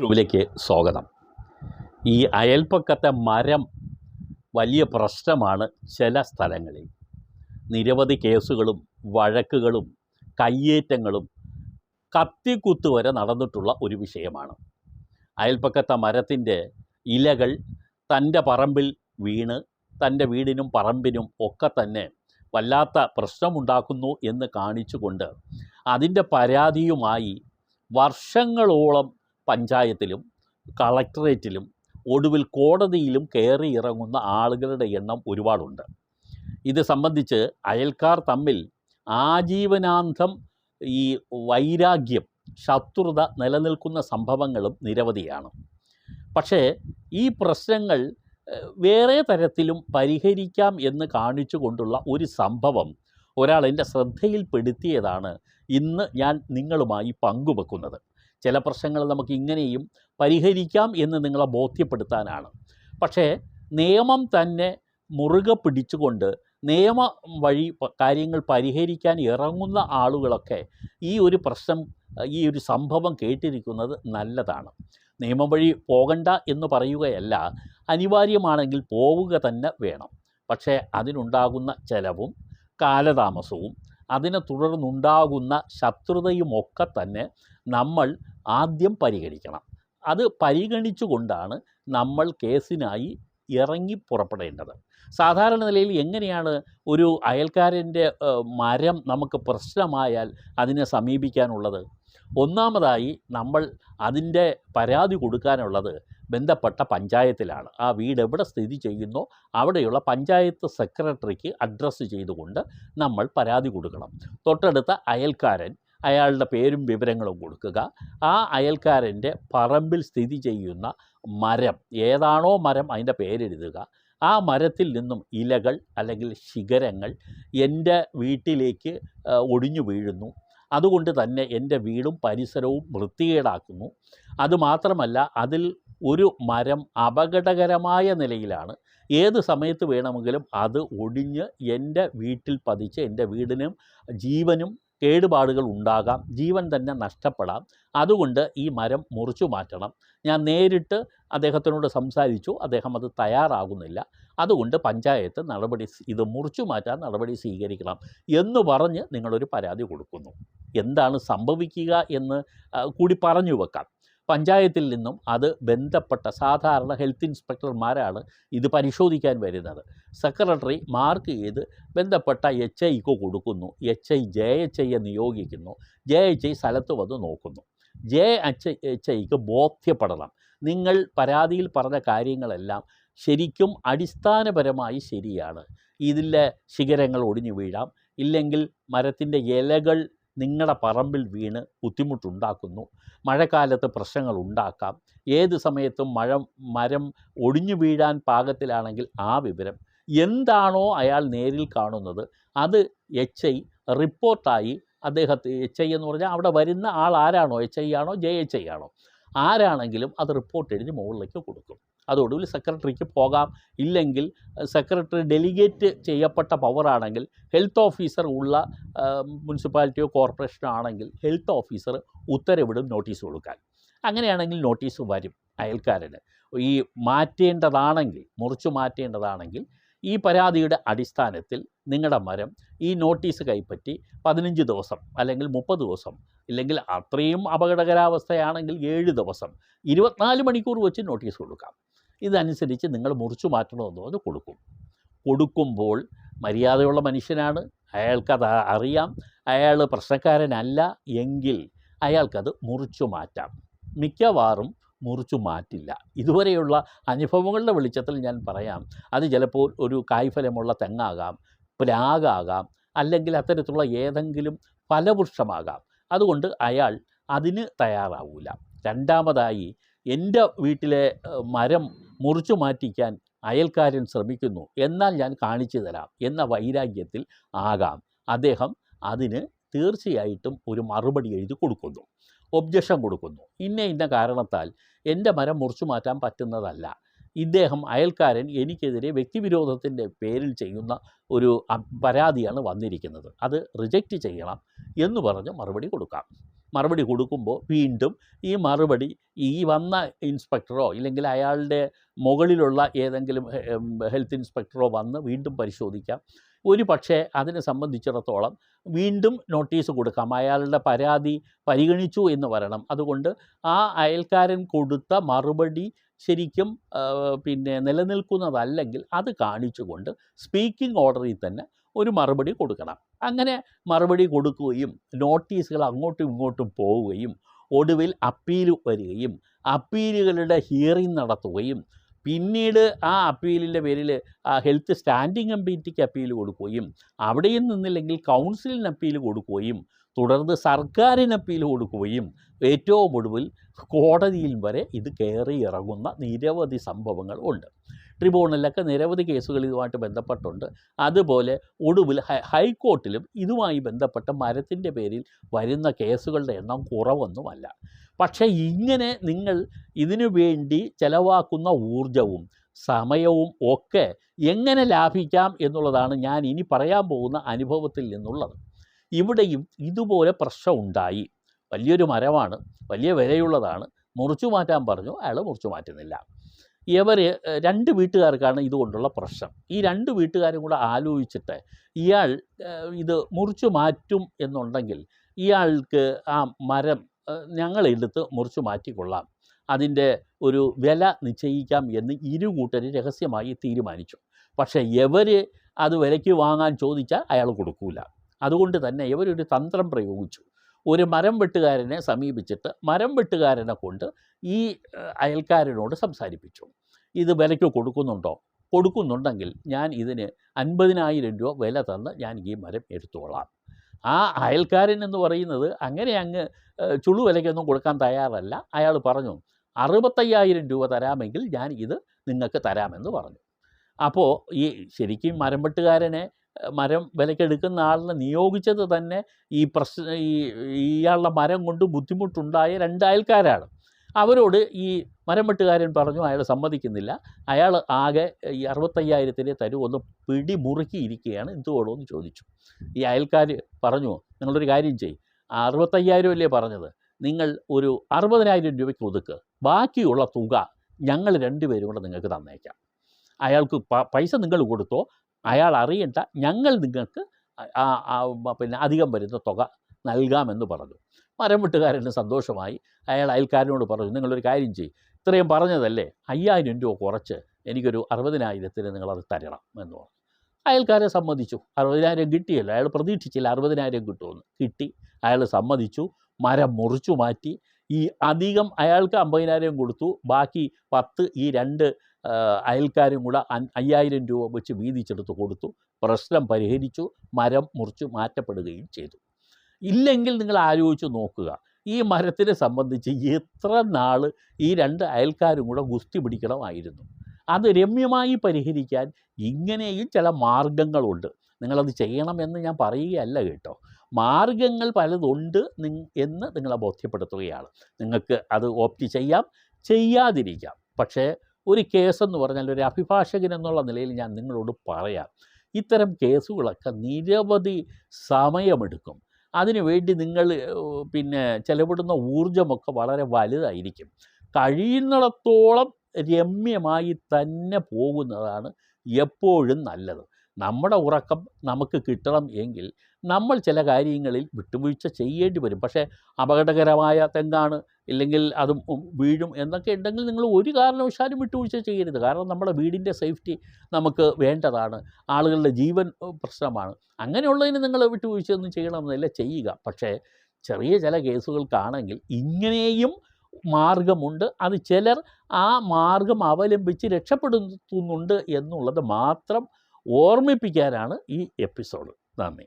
ിലേക്ക് സ്വാഗതം. ഈ അയൽപ്പക്കത്തെ മരം വലിയ പ്രശ്നമാണ് ചില സ്ഥലങ്ങളിൽ. നിരവധി കേസുകളും വഴക്കുകളും കയ്യേറ്റങ്ങളും കത്തിക്കുത്ത് വരെ നടന്നിട്ടുള്ള ഒരു വിഷയമാണ്. അയൽപ്പക്കത്തെ മരത്തിന്റെ ഇലകൾ തന്റെ പറമ്പിൽ വീണ് തന്റെ വീടിനും പറമ്പിനും ഒക്കെ തന്നെ വല്ലാത്ത പ്രശ്നമുണ്ടാക്കുന്നു എന്ന് കാണിച്ചുകൊണ്ട് അതിന്റെ പരാതിയുമായി വർഷങ്ങളോളം പഞ്ചായത്തിലും കളക്ടറേറ്റിലും ഒടുവിൽ കോടതിയിലും കയറി ഇറങ്ങുന്ന ആളുകളുടെ എണ്ണം ഒരുപാടുണ്ട്. ഇത് സംബന്ധിച്ച് അയൽക്കാർ തമ്മിൽ ആജീവനാന്തം ഈ വൈരാഗ്യം ശത്രുത നിലനിൽക്കുന്ന സംഭവങ്ങളും നിരവധിയാണ്. പക്ഷേ ഈ പ്രശ്നങ്ങൾ വേറെ തരത്തിലും പരിഹരിക്കാം എന്ന് കാണിച്ചു കൊണ്ടുള്ള ഒരു സംഭവം ഒരാൾ എന്റെ ശ്രദ്ധയിൽപ്പെടുത്തിയതാണ് ഇന്ന് ഞാൻ നിങ്ങളുമായി പങ്കുവെക്കുന്നത്. ചില പ്രശ്നങ്ങൾ നമുക്ക് ഇങ്ങനെയും പരിഹരിക്കാം എന്ന് നിങ്ങളെ ബോധ്യപ്പെടുത്താനാണ്. പക്ഷേ നിയമം തന്നെ മുറുകെ പിടിച്ചുകൊണ്ട് നിയമ വഴി കാര്യങ്ങൾ പരിഹരിക്കാൻ ഇറങ്ങുന്ന ആളുകളൊക്കെ ഈ ഒരു പ്രശ്നം ഈ ഒരു സംഭവം കേട്ടിരിക്കുന്നത് നല്ലതാണ്. നിയമം വഴി പോകണ്ട എന്ന് പറയുകയല്ല അനിവാര്യമാണെങ്കിൽ പോവുക തന്നെ വേണം. പക്ഷേ അതിനുണ്ടാകുന്ന ചെലവും കാലതാമസവും അതിനെ തുടർന്നുണ്ടാകുന്ന ശത്രുതയുമൊക്കെ തന്നെ നമ്മൾ ആദ്യം പരിഗണിക്കണം. അത് പരിഗണിച്ചുകൊണ്ടാണ് നമ്മൾ കേസിനായി ഇറങ്ങി പുറപ്പെടേണ്ടത്. സാധാരണ നിലയിൽ എങ്ങനെയാണ് ഒരു അയൽക്കാരന്റെ മരം നമുക്ക് പ്രശ്നമായാൽ അതിനെ സമീപിക്കാനുള്ളത്? ഒന്നാമതായി നമ്മൾ അതിന്റെ പരാതി കൊടുക്കാനുള്ളത് ബന്ധപ്പെട്ട പഞ്ചായത്തിലാണ്. ആ വീട് എവിടെ സ്ഥിതി ചെയ്യുന്നോ അവിടെയുള്ള പഞ്ചായത്ത് സെക്രട്ടറിക്ക് അഡ്രസ്സ് ചെയ്തുകൊണ്ട് നമ്മൾ പരാതി കൊടുക്കണം. തൊട്ടടുത്ത അയൽക്കാരൻ അയാളുടെ പേരും വിവരങ്ങളും കൊടുക്കുക. ആ അയൽക്കാരന്റെ പറമ്പിൽ സ്ഥിതി ചെയ്യുന്ന മരം ഏതാണോ മരം അതിന്റെ പേരെഴുതുക. ആ മരത്തിൽ നിന്നും ഇലകൾ അല്ലെങ്കിൽ ശിഖരങ്ങൾ എന്റെ വീട്ടിലേക്ക് ഒടിഞ്ഞു വീഴുന്നു. അതുകൊണ്ട് തന്നെ എന്റെ വീടും പരിസരവും വൃത്തികേടാക്കുന്നു. അതുമാത്രമല്ല അതിൽ ഒരു മരം അപകടകരമായ നിലയിലാണ്. ഏത് സമയത്ത് വേണമെങ്കിലും അത് ഒടിഞ്ഞ് എന്റെ വീട്ടിൽ പതിച്ച് എന്റെ വീടിനും ജീവനും കേടുപാടുകൾ ഉണ്ടാകാം. ജീവൻ തന്നെ നഷ്ടപ്പെടാം. അതുകൊണ്ട് ഈ മരം മുറിച്ചു മാറ്റണം. ഞാൻ നേരിട്ട് അദ്ദേഹത്തിനോട് സംസാരിച്ചു. അദ്ദേഹം അത് തയ്യാറാകുന്നില്ല. അതുകൊണ്ട് പഞ്ചായത്ത് നടപടി ഇത് മുറിച്ചു മാറ്റാൻ നടപടി സ്വീകരിക്കണം എന്ന് പറഞ്ഞ് നിങ്ങളൊരു പരാതി കൊടുക്കുന്നു. എന്താണ് സംഭവിക്കുക എന്ന് കൂടി പറഞ്ഞു വെക്കാം. പഞ്ചായത്തിൽ നിന്നും അത് ബന്ധപ്പെട്ട സാധാരണ ഹെൽത്ത് ഇൻസ്പെക്ടർമാരാണ് ഇത് പരിശോധിക്കാൻ വരുന്നത്. സെക്രട്ടറി മാർക്ക് ചെയ്ത് ബന്ധപ്പെട്ട എച്ച് ഐക്ക് കൊടുക്കുന്നു. എച്ച് ഐ ജെ എച്ച് ഐയെ നിയോഗിക്കുന്നു. ജെ എച്ച് ഐ സ്ഥലത്ത് വന്ന് നോക്കുന്നു. ജെ എച്ച് എച്ച് ഐക്ക് ബോധ്യപ്പെടണം. നിങ്ങൾ പരാതിയിൽ പറഞ്ഞ കാര്യങ്ങളെല്ലാം ശരിക്കും അടിസ്ഥാനപരമായി ശരിയാണ്. ഇതിലെ ശിഖരങ്ങൾ ഒടിഞ്ഞു വീഴാം. ഇല്ലെങ്കിൽ മരത്തിന്റെ ഇലകൾ നിങ്ങളുടെ പറമ്പിൽ വീണ് ബുദ്ധിമുട്ടുണ്ടാക്കുന്നു. മഴക്കാലത്ത് പ്രശ്നങ്ങൾ ഉണ്ടാക്കാം. ഏത് സമയത്തും മഴ മരം ഒടിഞ്ഞു വീഴാൻ പാകത്തിലാണെങ്കിൽ ആ വിവരം. എന്താണോ അയാൾ നേരിൽ കാണുന്നത്. അത് എച്ച് ഐ റിപ്പോർട്ടായി അദ്ദേഹത്തെ എച്ച് ഐ എന്ന് പറഞ്ഞാൽ അവിടെ വരുന്ന ആൾ ആരാണോ? എച്ച് ഐ ആണോ? ജെ എച്ച് ഐ ആണോ? ആരാണെങ്കിലും അത് റിപ്പോർട്ട് എഴുതി മുകളിലേക്ക് കൊടുക്കും. അതോടുകൂടി സെക്രട്ടറിക്ക് പോകാം. ഇല്ലെങ്കിൽ സെക്രട്ടറി ഡെലിഗേറ്റ് ചെയ്യപ്പെട്ട പവറാണെങ്കിൽ ഹെൽത്ത് ഓഫീസർ ഉള്ള മുനിസിപ്പാലിറ്റിയോ കോർപ്പറേഷനോ ആണെങ്കിൽ ഹെൽത്ത് ഓഫീസർ ഉത്തരവിടും നോട്ടീസ് കൊടുക്കാൻ. അങ്ങനെയാണെങ്കിൽ നോട്ടീസ് വരും അയൽക്കാരന്. ഈ മാറ്റേണ്ടതാണെങ്കിൽ മുറിച്ചു മാറ്റേണ്ടതാണെങ്കിൽ ഈ പരാതിയുടെ അടിസ്ഥാനത്തിൽ നിങ്ങളുടെ മരം ഈ നോട്ടീസ് കൈപ്പറ്റി പതിനഞ്ച് ദിവസം അല്ലെങ്കിൽ മുപ്പത് ദിവസം ഇല്ലെങ്കിൽ അത്രയും അപകടകരാവസ്ഥയാണെങ്കിൽ ഏഴ് ദിവസം ഇരുപത്തിനാല് മണിക്കൂർ വെച്ച് നോട്ടീസ് കൊടുക്കാം. ഇതനുസരിച്ച് നിങ്ങൾ മുറിച്ചു മാറ്റണമെന്ന് അത് കൊടുക്കും. കൊടുക്കുമ്പോൾ മര്യാദയുള്ള മനുഷ്യനാണ്. അയാൾക്കത് അറിയാം. അയാൾ പ്രശ്നക്കാരനല്ല എങ്കിൽ അയാൾക്കത് മുറിച്ചു മാറ്റാം. മിക്കവാറും മുറിച്ചു മാറ്റില്ല. ഇതുവരെയുള്ള അനുഭവങ്ങളുടെ വെളിച്ചത്തിൽ ഞാൻ പറയാം. അത് ചിലപ്പോൾ ഒരു കായ്ഫലമുള്ള തെങ്ങാകാം പ്ലാഗാകാം അല്ലെങ്കിൽ അത്തരത്തിലുള്ള ഏതെങ്കിലും ഫലവൃക്ഷമാകാം. അതുകൊണ്ട് അയാൾ അതിന് തയ്യാറാവില്ല രണ്ടാമതായി എന്റെ വീട്ടിലെ മരം മുറിച്ചു മാറ്റിക്കാൻ അയൽക്കാരൻ ശ്രമിക്കുന്നു. എന്നാൽ ഞാൻ കാണിച്ചു തരാം എന്ന വൈരാഗ്യത്തിൽ ആകാം. അദ്ദേഹം അതിന് തീർച്ചയായിട്ടും ഒരു മറുപടി എഴുതി കൊടുക്കുന്നു. ഒബ്ജക്ഷൻ കൊടുക്കുന്നു. ഇന്ന ഇന്ന കാരണത്താൽ എന്റെ മരം മുറിച്ചു മാറ്റാൻ പറ്റുന്നതല്ല. ഇദ്ദേഹം അയൽക്കാരൻ എനിക്കെതിരെ വ്യക്തിവിരോധത്തിന്റെ പേരിൽ ചെയ്യുന്ന ഒരു പരാതിയാണ് വന്നിരിക്കുന്നത്. അത് റിജക്റ്റ് ചെയ്യണം എന്ന് പറഞ്ഞ് മറുപടി കൊടുക്കാം. മറുപടി കൊടുക്കുമ്പോൾ വീണ്ടും ഈ മറുപടി ഈ വന്ന ഇൻസ്പെക്ടറോ ഇല്ലെങ്കിൽ അയാളുടെ മുകളിലുള്ള ഏതെങ്കിലും ഹെൽത്ത് ഇൻസ്പെക്ടറോ വന്ന് വീണ്ടും പരിശോധിക്കാം. ഒരു പക്ഷേ അതിനെ സംബന്ധിച്ചിടത്തോളം വീണ്ടും നോട്ടീസ് കൊടുക്കാം. അയാളുടെ പരാതി പരിഗണിച്ചു എന്ന് പറയണം അതുകൊണ്ട് ആ അയൽക്കാരൻ കൊടുത്ത മറുപടി ശരിക്കും പിന്നെ നിലനിൽക്കുന്നതല്ലെങ്കിൽ അത് കാണിച്ചുകൊണ്ട് സ്പീക്കിംഗ് ഓർഡറിൽ തന്നെ ഒരു മറുപടി കൊടുക്കണം. അങ്ങനെ മറുപടി കൊടുക്കുകയും നോട്ടീസുകൾ അങ്ങോട്ടും ഇങ്ങോട്ടും പോവുകയും ഒടുവിൽ അപ്പീൽ വരികയും അപ്പീലുകളുടെ ഹിയറിംഗ് നടത്തുകയും പിന്നീട് ആ അപ്പീലിന്റെ പേരിൽ ഹെൽത്ത് സ്റ്റാൻഡിംഗ് കമ്മിറ്റിക്ക് അപ്പീൽ കൊടുക്കുകയും അവിടെയും നിന്നില്ലെങ്കിൽ കൗൺസിലിന് അപ്പീൽ കൊടുക്കുകയും തുടർന്ന് സർക്കാരിന് അപ്പീൽ കൊടുക്കുകയും ഏറ്റവും ഒടുവിൽ കോടതിയിൽ വരെ ഇത് കയറി ഇറങ്ങുന്ന നിരവധി സംഭവങ്ങൾ ഉണ്ട്. ട്രിബ്യൂണലിലൊക്കെ നിരവധി കേസുകൾ ഇതുമായിട്ട് ബന്ധപ്പെട്ടുണ്ട്. അതുപോലെ ഒടുവിൽ ഹൈക്കോർട്ടിലും ഇതുമായി ബന്ധപ്പെട്ട മരത്തിന്റെ പേരിൽ വരുന്ന കേസുകളുടെ എണ്ണം കുറവൊന്നുമല്ല. പക്ഷേ ഇങ്ങനെ നിങ്ങൾ ഇതിനു വേണ്ടി ചിലവാക്കുന്ന ഊർജവും സമയവും ഒക്കെ എങ്ങനെ ലാഭിക്കാം എന്നുള്ളതാണ് ഞാൻ ഇനി പറയാൻ പോകുന്ന അനുഭവത്തിൽ നിന്നുള്ളത്. ഇവിടെയും ഇതുപോലെ പ്രശ്നം ഉണ്ടായി. വലിയൊരു മരമാണ് വലിയ വിലയുള്ളതാണ്. മുറിച്ചു മാറ്റാൻ പറഞ്ഞു അയാൾ മുറിച്ചു മാറ്റുന്നില്ല. ഇവർ രണ്ട് വീട്ടുകാർക്കാണ് ഇതുകൊണ്ടുള്ള പ്രശ്നം. ഈ രണ്ട് വീട്ടുകാരും കൂടെ ആലോചിച്ചിട്ട് ഇയാൾ ഇത് മുറിച്ചു മാറ്റും എന്നുണ്ടെങ്കിൽ ഇയാൾക്ക് ആ മരം ഞങ്ങളെടുത്ത് മുറിച്ച് മാറ്റിക്കൊള്ളാം. അതിന്റെ ഒരു വില നിശ്ചയിക്കാം എന്ന് ഇരു കൂട്ടരും രഹസ്യമായി തീരുമാനിച്ചു. പക്ഷേ എവർ അത് വിലയ്ക്ക് വാങ്ങാൻ ചോദിച്ചാൽ അയാൾ കൊടുക്കൂല. അതുകൊണ്ട് തന്നെ ഇവരൊരു തന്ത്രം പ്രയോഗിച്ചു. ഒരു മരം വെട്ടുകാരനെ സമീപിച്ചിട്ട് മരം വെട്ടുകാരനെ കൊണ്ട് ഈ അയൽക്കാരനോട് സംസാരിപ്പിച്ചു. ഇത് വിലയ്ക്ക് കൊടുക്കുന്നുണ്ടോ? കൊടുക്കുന്നുണ്ടെങ്കിൽ ഞാൻ ഇതിന് അൻപതിനായിരം രൂപ വില തന്ന് ഞാൻ ഈ മരം എടുത്തുകൊള്ളാം ആ അയൽക്കാരൻ എന്ന് പറയുന്നത് അങ്ങനെ അങ്ങ് ചുളുവിലയ്ക്കൊന്നും ചുളു വിലയ്ക്കൊന്നും കൊടുക്കാൻ തയ്യാറല്ല. അയാൾ പറഞ്ഞു അറുപത്തയ്യായിരം രൂപ തരാമെങ്കിൽ ഞാൻ ഇത് നിങ്ങൾക്ക് തരാമെന്ന് പറഞ്ഞു. അപ്പോൾ ഈ ശരിക്കും മരം വെട്ടുകാരനെ മരം വിലക്കെടുക്കുന്ന ആളിനെ നിയോഗിച്ചത് തന്നെ ഈ പ്രശ്ന ഈ ഇയാളുടെ മരം കൊണ്ട് ബുദ്ധിമുട്ടുണ്ടായ രണ്ട് അയൽക്കാരാണ്. അവരോട് ഈ മരം വെട്ടുകാരൻ പറഞ്ഞു അയാൾ സമ്മതിക്കുന്നില്ല. അയാൾ ആകെ ഈ അറുപത്തയ്യായിരത്തിന്റെ തരൂ ഒന്ന് പിടിമുറുക്കിയിരിക്കുകയാണ് എന്തുകൊള്ളൂ എന്ന് ചോദിച്ചു. ഈ അയൽക്കാർ പറഞ്ഞു നിങ്ങളൊരു കാര്യം ചെയ്യും. അറുപത്തയ്യായിരം അല്ലേ പറഞ്ഞത്? നിങ്ങൾ ഒരു അറുപതിനായിരം രൂപയ്ക്ക് ഒതുക്ക്. ബാക്കിയുള്ള തുക ഞങ്ങൾ രണ്ടുപേരും കൂടെ നിങ്ങൾക്ക് തന്നേക്കാം. അയാൾക്ക് പൈസ നിങ്ങൾ കൊടുത്തോ. അയാൾ അറിയണ്ട ഞങ്ങൾ നിങ്ങൾക്ക് പിന്നെ അധികം വരുന്ന തുക നൽകാമെന്ന് പറഞ്ഞു. മരം വെട്ടുകാരന് സന്തോഷമായി. അയാൾ അയൽക്കാരനോട് പറഞ്ഞു നിങ്ങളൊരു കാര്യം ചെയ്യും. ഇത്രയും പറഞ്ഞതല്ലേ? അയ്യായിരം രൂപ കുറച്ച് എനിക്കൊരു അറുപതിനായിരത്തിന് നിങ്ങളത് തരണം എന്ന് പറഞ്ഞു. അയൽക്കാരെ സമ്മതിച്ചു. അറുപതിനായിരം കിട്ടിയല്ലോ. അയാൾ പ്രതീക്ഷിച്ചില്ല അറുപതിനായിരം കിട്ടുമെന്ന്. കിട്ടി. അയാൾ സമ്മതിച്ചു. മരം മുറിച്ചു മാറ്റി. ഈ അധികം അയാൾക്ക് അമ്പതിനായിരം കൊടുത്തു. ബാക്കി പത്ത് ഈ രണ്ട് അയൽക്കാരും കൂടെ അയ്യായിരം രൂപ വെച്ച് വീതിച്ചെടുത്ത് കൊടുത്തു. പ്രശ്നം പരിഹരിച്ചു. മരം മുറിച്ചു മാറ്റപ്പെടുകയും ചെയ്തു. ഇല്ലെങ്കിൽ നിങ്ങൾ ആലോചിച്ച് നോക്കുക. ഈ മരത്തിനെ സംബന്ധിച്ച് എത്ര നാൾ ഈ രണ്ട് അയൽക്കാരും കൂടെ ഗുസ്തി പിടിക്കണമായിരുന്നു. അത് രമ്യമായി പരിഹരിക്കാൻ ഇങ്ങനെയും ചില മാർഗങ്ങളുണ്ട്. നിങ്ങളത് ചെയ്യണമെന്ന് ഞാൻ പറയുകയല്ല കേട്ടോ. മാർഗങ്ങൾ പലതുണ്ട് എന്ന് നിങ്ങളെ ബോധ്യപ്പെടുത്തുകയാണ്. നിങ്ങൾക്ക് അത് ഓപ്റ്റ് ചെയ്യാം ചെയ്യാതിരിക്കാം. പക്ഷേ ഒരു കേസെന്ന് പറഞ്ഞാൽ ഒരു അഭിഭാഷകൻ എന്നുള്ള നിലയിൽ ഞാൻ നിങ്ങളോട് പറയാം. ഇത്തരം കേസുകളൊക്കെ നിരവധി സമയമെടുക്കും. അതിനുവേണ്ടി നിങ്ങൾ പിന്നെ ചെലവിടുന്ന ഊർജമൊക്കെ വളരെ വലുതായിരിക്കും. കഴിയുന്നിടത്തോളം രമ്യമായി തന്നെ പോകുന്നതാണ് എപ്പോഴും നല്ലത്. നമ്മുടെ ഉറക്കം നമുക്ക് കിട്ടണം എങ്കിൽ നമ്മൾ ചില കാര്യങ്ങളിൽ വിട്ടുവീഴ്ച ചെയ്യേണ്ടി വരും. പക്ഷേ അപകടകരമായ തെങ്ങാണ് ഇല്ലെങ്കിൽ അത് വീഴും എന്നൊക്കെ ഉണ്ടെങ്കിൽ നിങ്ങൾ ഒരു കാരണവശാലും വിട്ടുവീഴ്ച ചെയ്യരുത്. കാരണം നമ്മുടെ വീടിന്റെ സേഫ്റ്റി നമുക്ക് വേണ്ടതാണ്. ആളുകളുടെ ജീവൻ പ്രശ്നമാണ്. അങ്ങനെയുള്ളതിന് നിങ്ങൾ വിട്ടുവീഴ്ചയൊന്നും ചെയ്യണമെന്നില്ല. ചെയ്യുക. പക്ഷേ ചെറിയ ചില കേസുകൾക്കാണെങ്കിൽ ഇങ്ങനെയും മാർഗമുണ്ട്. അത് ചിലർ ആ മാർഗം അവലംബിച്ച് രക്ഷപ്പെടുത്തുന്നുണ്ട് എന്നുള്ളത് മാത്രം ഓർമ്മിപ്പിക്കാനാണ് ഈ എപ്പിസോഡ്. നന്ദി.